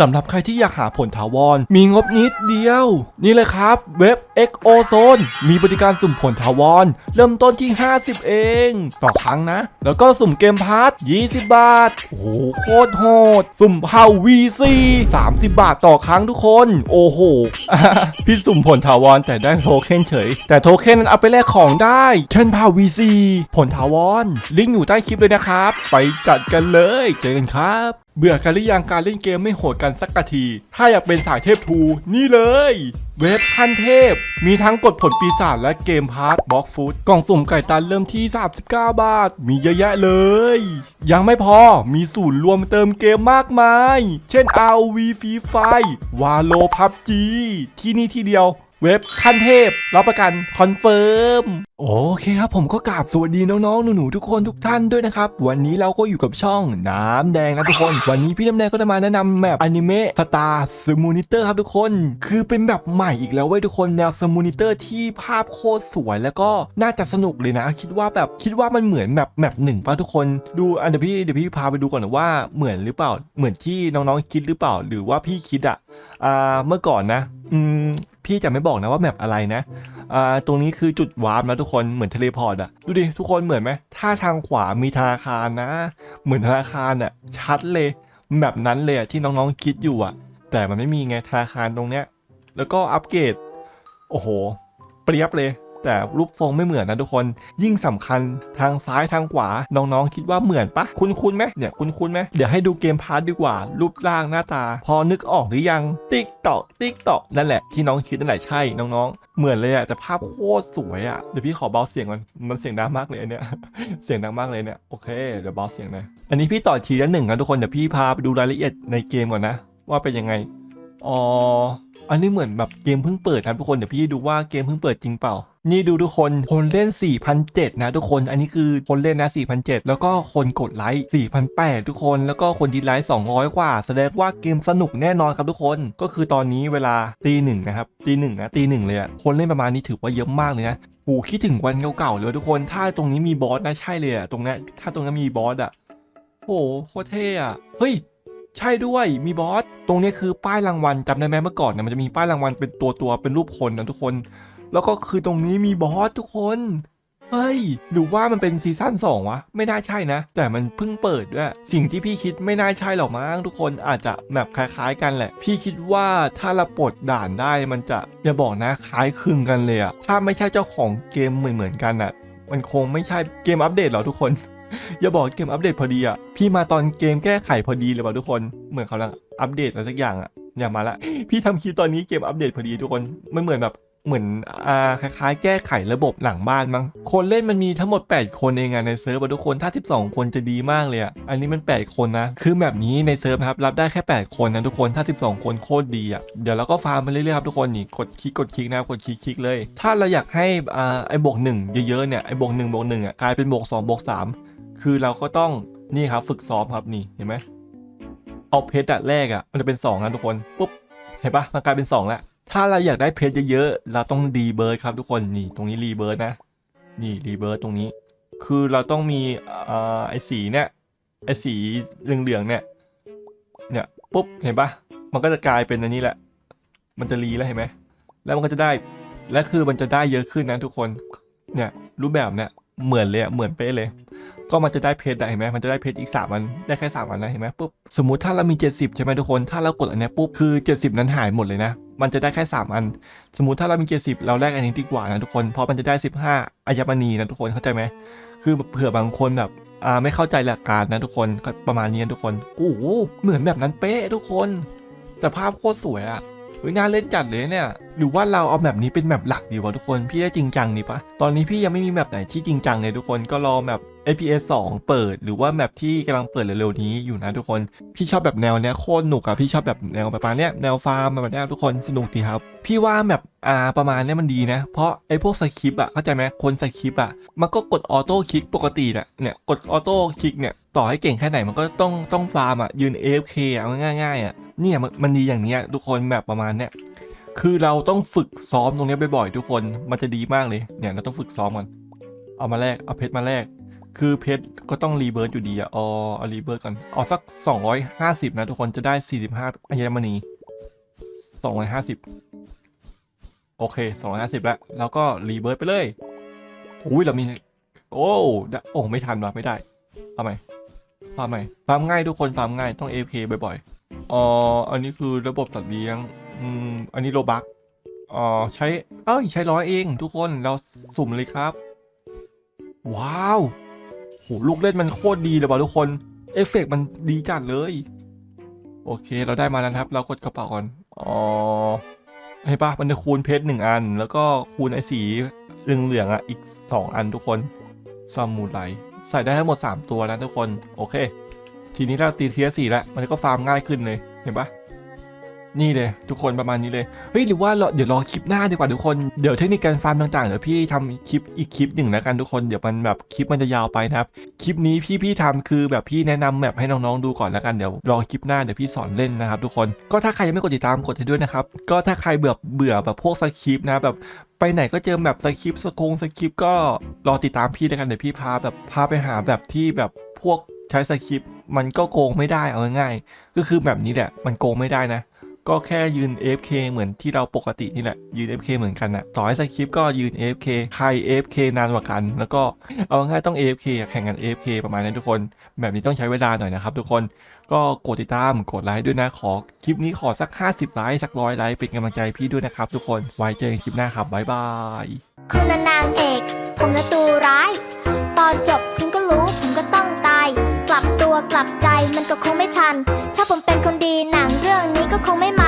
สำหรับใครที่อยากหาผลถาวร มีงบนิดเดียว นี่เลยครับ เว็บ XO Zone มีบริการสุ่มผลถาวร เริ่มต้นที่ 50 เอง ต่อครั้งนะ แล้วก็สุ่มเกมพาร์ท20 บาท โอ้โห โคตรโหด สุ่มเผา VC 30 บาทต่อครั้งทุกคน โอ้โห พี่สุ่มผลถาวรแต่ได้โทเค็นเฉย แต่โทเค็นนั้นเอาไปแลกของได้ เช่นเผา VC ผลถาวร ลิงก์อยู่ใต้คลิปเลยนะครับ ไปจัดกันเลย เจอกันครับ เบื่อกันหรือยังการเล่นเกมไม่โหดกันสักที ถ้าอยากเป็นสายเทพทู นี่เลย เว็บขั้นเทพ มีทั้งกดผลปีศาจและเกมพาร์ทบล็อกฟูดกล่องสุ่มไก่ตันเริ่มที่ 39 บาท มีเยอะแยะเลย ยังไม่พอมีศูนย์รวมเติมเกมมากมาย เช่น ROV Free Fire วาโลพับจีที่นี่ที่เดียว เว็บขั้นเทพรับประกันคอนเฟิร์มโอเคครับผมก็กราบสวัสดีน้องๆ หนูๆ ทุกคนทุกท่านด้วยนะครับ วันนี้เราก็อยู่กับช่องน้ำแดงนะทุกคน วันนี้พี่น้ำแดงก็จะมาแนะนำแมปอนิเมะสตาร์สมูนิเตอร์ครับทุกคน คือเป็นแบบใหม่อีกแล้วเว้ยทุกคนแนวสมูนิเตอร์ที่ภาพโคตรสวยแล้วก็น่าจะสนุกเลยนะ คิดว่าแบบคิดว่ามันเหมือนแบบแมปหนึ่งป่ะทุกคน ดูอันเดี๋ยวพี่เดี๋ยวพี่พาไปดูก่อนนะว่าเหมือนหรือเปล่าเหมือนที่น้องๆคิดหรือเปล่า หรือว่าพี่คิดอะอ่าเมื่อก่อนนะ อืม พี่จะไม่บอกนะว่าแมปอะไรนะอ่าตรงนี้คือจุดวาร์ปนะทุกคนเหมือนเทเลพอร์ตอะดูดิทุกคนเหมือนไหมถ้าทางขวามีธนาคารนะ เหมือนธนาคารอะชัดเลยแบบนั้นเลยอะที่น้องๆคิดอยู่อะแต่มันไม่มีไงธนาคารตรงเนี้ยแล้วก็อัปเกรดโอ้โห เปรียบเลย แต่รูปทรงไม่เหมือนนะทุกคน ยิ่งสำคัญทางซ้ายทางขวา น้องๆ คิดว่าเหมือนปะคุ้นคุ้นไหมเนี่ยคุ้นคุ้นไหมเดี๋ยวให้ดูเกมพาร์ทดีกว่า รูปร่างหน้าตา พอนึกออกหรือยัง ติ๊กตอกติ๊กตอกนั่นแหละที่น้องคิดนั่นแหละใช่น้องๆ เหมือนเลยอะแต่ภาพโคตรสวยอะเดี๋ยวพี่ขอเบาเสียงก่อนมันเสียงดังมากเลยเนี่ยเสียงดังมากเลยเนี่ยโอเคเดี๋ยวเบาเสียงนะอันนี้พี่ต่อทีละหนึ่งนะทุกคนเดี๋ยวพี่พาไปดูรายละเอียดในเกมก่อนนะ ว่าเป็นยังไงอ๋ออันนี้เหมือนแบบเกมเพิ่งเปิดนะทุกคนเดี๋ยวพี่ดูว่าเกมเพิ่งเปิดจริงเปล่า นี่ดูทุกคนคนเล่น 4,007 นะทุกคน อันนี้คือคนเล่นนะ4,007 แล้วก็คนกดไลค์4,008 ทุกคน แล้วก็คนดีไลค์200 กว่า แสดงว่าเกมสนุกแน่นอนครับทุกคน ก็คือตอนนี้เวลาตีหนึ่งนะครับ ตีหนึ่งนะ ตีหนึ่งเลยอะคนเล่นประมาณนี้ถือว่าเยอะมากเลยนะโหคิดถึงวันเก่าๆเลยทุกคน ถ้าตรงนี้มีบอสนะใช่เลยอะตรงนี้ถ้าตรงนี้มีบอสอะโหโคตรเท่อะเฮ้ยใช่ด้วยมีบอส ตรงนี้คือป้ายรางวัลจำได้ไหมเมื่อก่อนเนี่ยมันจะมีป้ายรางวัลเป็นตัวตัวเป็นรูปคนนะทุกคน แล้วก็คือตรงนี้มีบอสทุกคนเฮ้ยหรือว่ามันเป็นซีซั่น2วะ ไม่น่าใช่นะ แต่มันเพิ่งเปิดด้วย สิ่งที่พี่คิดไม่น่าใช่หรอกมั้งทุกคนอาจจะแบบคล้ายๆ กันแหละ พี่คิดว่าถ้าเราปลดด่านได้มันจะอย่าบอกนะคล้ายคลึงกันเลยอะถ้าไม่ใช่เจ้าของเกมเหมือนๆกันอะมันคงไม่ใช่เกมอัปเดตหรอทุกคน อย่าบอกเกมอัปเดตพอดีอะพี่มาตอนเกมแก้ไขพอดีเลยว่ะทุกคน เหมือนเขากำลังอัปเดตอะไรสักอย่างอะอย่ามาละ พี่ทำคลิปตอนนี้เกมอัปเดตพอดีทุกคนไม่เหมือนแบบ เหมือนอ่าคล้ายๆ แก้ไขระบบหลังบ้านมั้งคนเล่นมันมีทั้งหมด 8 คนเองอะในเซิร์ฟทุกคนถ้า 12 คนจะดีมากเลยอะอันนี้มัน 8 คนนะ คือแบบนี้ในเซิร์ฟครับรับได้แค่ 8 คนนะทุกคนถ้า 12 คนโคตรดีอะเดี๋ยวเราก็ฟาร์มไปเรื่อยๆครับทุกคนนี่กดคลิกกดคลิกนะครับกดคลิกคลิกเลย ถ้าเราอยากให้อ่าไอ้บวกหนึ่งเยอะๆเนี่ยไอ้บวกหนึ่งบวกหนึ่งอะกลายเป็นบวกสองบวกสามคือเราก็ต้องนี่ครับฝึกซ้อมครับนี่เห็นไหมเอาเพชรแรกอะมันจะเป็น2นะทุกคนปุ๊บเห็นปะมันกลายเป็น2แล้ว ถ้าเราอยากได้เพชรเยอะๆ เราต้องรีเบิร์ดครับทุกคน นี่ตรงนี้รีเบิร์ดนะ นี่รีเบิร์ดตรงนี้ คือเราต้องมีอ่อไอ้สีเนี่ย ไอ้สีเหลืองๆเนี่ย เนี่ยปุ๊บเห็นปะมันก็จะกลายเป็นอันนี้แหละ มันจะรีแล้วเห็นไหม แล้วมันก็จะได้ และคือมันจะได้เยอะขึ้นนะทุกคน เนี่ยรูปแบบเนี่ยเหมือนเลยอะเหมือนเป๊ะเลย ก็มันจะได้เพชรอะเห็นไหมมันจะได้เพชรอีก3อันได้แค่3อันนะเห็นไหมปุ๊บสมมติถ้าเรามี 70 ใช่ไหมทุกคนถ้าเรากดอันนี้ปุ๊บคือ 70 นั้นหายหมดเลยนะมันจะได้แค่ 3 อัน สมมติถ้าเรามี 70 เราแลกอันนี้ดีกว่านะทุกคน เพราะมันจะได้ 15อัญมณีนะทุกคนเข้าใจไหม คือเผื่อบางคนแบบอ่าไม่เข้าใจหลักการนะทุกคนก็ประมาณนี้นะทุกคนโอ้โหเหมือนแบบนั้นเป๊ะทุกคน แต่ภาพโคตรสวยอะเฮ้ยน่าเล่นจัดเลยเนี่ย หรือว่าเราเอาแบบนี้เป็นแบบหลักดีวะทุกคน พี่ได้จริงจังดีปะตอนนี้พี่ยังไม่มีแบบไหนที่จริงจังเลยทุกคน ก็รอแบบ APS 2 เปิด หรือว่าแมปที่กำลังเปิดเร็วๆนี้อยู่นะทุกคน พี่ชอบแบบแนวเนี้ยโคตรหนุกอะพี่ชอบแบบแนวประมาณเนี้ยแนวฟาร์มแบบเนี้ยทุกคนสนุกดีครับ พี่ว่าแบบอ่าประมาณเนี้ยมันดีนะ เพราะไอ้พวกสคริปต์อะเข้าใจไหมคนสคริปต์อะมันก็กดออโต้คลิกปกติน่ะเนี่ยกดออโต้คลิกเนี่ยต่อให้เก่งแค่ไหนมันก็ต้องต้องฟาร์มอะยืน AFK เอะง่ายๆอะเนี่ยมันดีอย่างเนี้ยทุกคนแบบประมาณเนี้ยคือเราต้องฝึกซ้อมตรงนี้บ่อยๆทุกคน มันจะดีมากเลย เนี่ยเราต้องฝึกซ้อมก่อน เอามาแลก เอาเพชรมาแลก คือเพชรก็ต้องรีเบิร์ตอยู่ดีอะอ๋อเอารีเบิร์ตก่อนเอาสัก 250 นะทุกคนจะได้ 45อัญมณี 250 โอเค 250 แล้ว แล้วก็รีเบิร์ตไปเลย อุ้ยเรามี โอ้โอ้ไม่ทันว่ะไม่ได้ เอาใหม่ฟาร์มใหม่ฟาร์มง่ายทุกคนฟาร์มง่ายต้อง AFK บ่อยๆ อ๋อ อันนี้คือระบบสัตว์เลี้ยง อืม อันนี้โลบักอ๋อใช้ เอ้ย ใช้ร้อยเองทุกคน เราสุ่มเลยครับ ว้าว โหลูกเล่นมันโคตรดีเลยว่ะทุกคน เอฟเฟกต์มันดีจัดเลย โอเค เราได้มาแล้วครับ เรากดกระเป๋าก่อน อ๋อเห็นปะมันจะคูณเพชรหนึ่งอัน แล้วก็คูณไอ้สีเหลืองๆอะอีกสองอันทุกคนซามูไรใส่ได้ทั้งหมด 3 ตัวนะทุกคน โอเค ทีนี้เราตีเทียสี่แล้ว มันก็ฟาร์มง่ายขึ้นเลย เห็นปะ นี่เลยทุกคนประมาณนี้เลยเฮ้ยหรือว่าเราเดี๋ยวรอคลิปหน้าดีกว่าทุกคนเดี๋ยวเทคนิคการฟาร์มต่างๆเดี๋ยวพี่ทำคลิปอีกคลิปหนึ่งแล้วกันทุกคนเดี๋ยวมันแบบคลิปมันจะยาวไปนะครับคลิปนี้พี่พี่ทำคือแบบพี่แนะนำแบบให้น้องๆดูก่อนแล้วกันเดี๋ยวรอคลิปหน้าเดี๋ยวพี่สอนเล่นนะครับทุกคนก็ถ้าใครยังไม่กดติดตามกดให้ด้วยนะครับก็ถ้าใครเบื่อเบื่อแบบพวกสคริปต์นะแบบไปไหนก็เจอแบบสคริปต์สกงสคริปต์ก็รอติดตามพี่แล้วกันเดี๋ยวพี่พาแบบพาไปหาแบบที่แบบพวกใช้สคริปต์มันก็โกงไม่ได้เอาง่ายๆก็คือแบบนี้แหละมันโกงไม่ได้นะ ก็แค่ยืน AFK เหมือนที่เราปกตินี่แหละ ยืน AFK เหมือนกันนะต่อให้สคริปต์ก็ยืน AFK ใคร AFK นานกว่ากัน แล้วก็เอาง่ายต้อง AFK แข่งกัน AFK ประมาณนั้นทุกคน แบบนี้ต้องใช้เวลาหน่อยนะครับทุกคนก็กดติดตามกดไลค์ด้วยนะขอคลิปนี้ขอสัก 50 ไลค์สักร้อยไลค์เป็นกำลังใจพี่ด้วยนะครับทุกคนไว้เจอกันคลิปหน้าครับบ๊ายบายคุณน่ะนางเอก ผมนะตัวร้าย ตอนจบคุณก็รู้ผมก็ต้องตาย กลับตัวกลับใจมันก็คงไม่ทัน ถ้าผมเป็นคนดีหนัง คงไม่มา